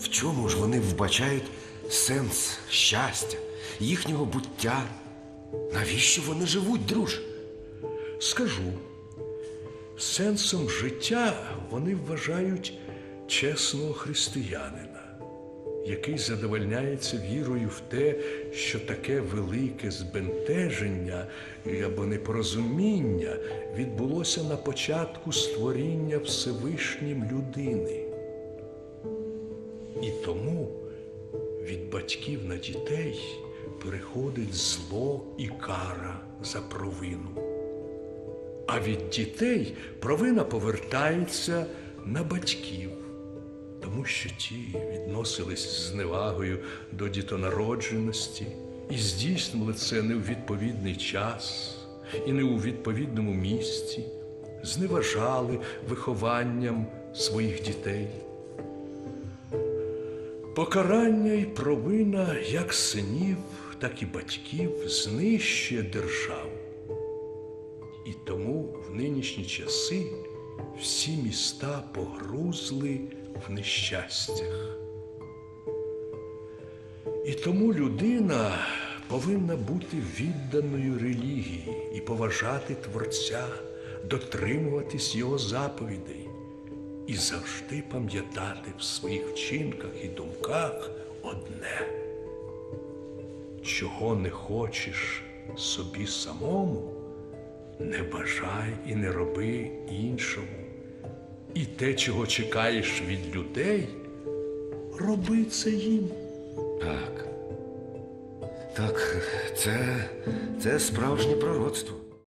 В чому ж вони вбачають сенс щастя, їхнього буття? Навіщо вони живуть, друже? Скажу, сенсом життя вони вважають чесного християнина, який задовольняється вірою в те, що таке велике збентеження або непорозуміння відбулося на початку створіння Всевишнім людини. І тому від батьків на дітей переходить зло і кара за провину. А від дітей провина повертається на батьків, тому що ті відносились з зневагою до дітонародженості і здійснювали це не у відповідний час і не у відповідному місці, зневажали вихованням своїх дітей. Покарання і провина як синів, так і батьків знищує державу. І тому в нинішні часи всі міста погрузли в нещастях. І тому людина повинна бути відданою релігії і поважати Творця, дотримуватись його заповідей і завжди пам'ятати в своїх вчинках і думках одне. Чого не хочеш собі самому, не бажай і не роби іншому. І те, чого чекаєш від людей, роби це їм. Так. Так, це, це справжнє пророцтво.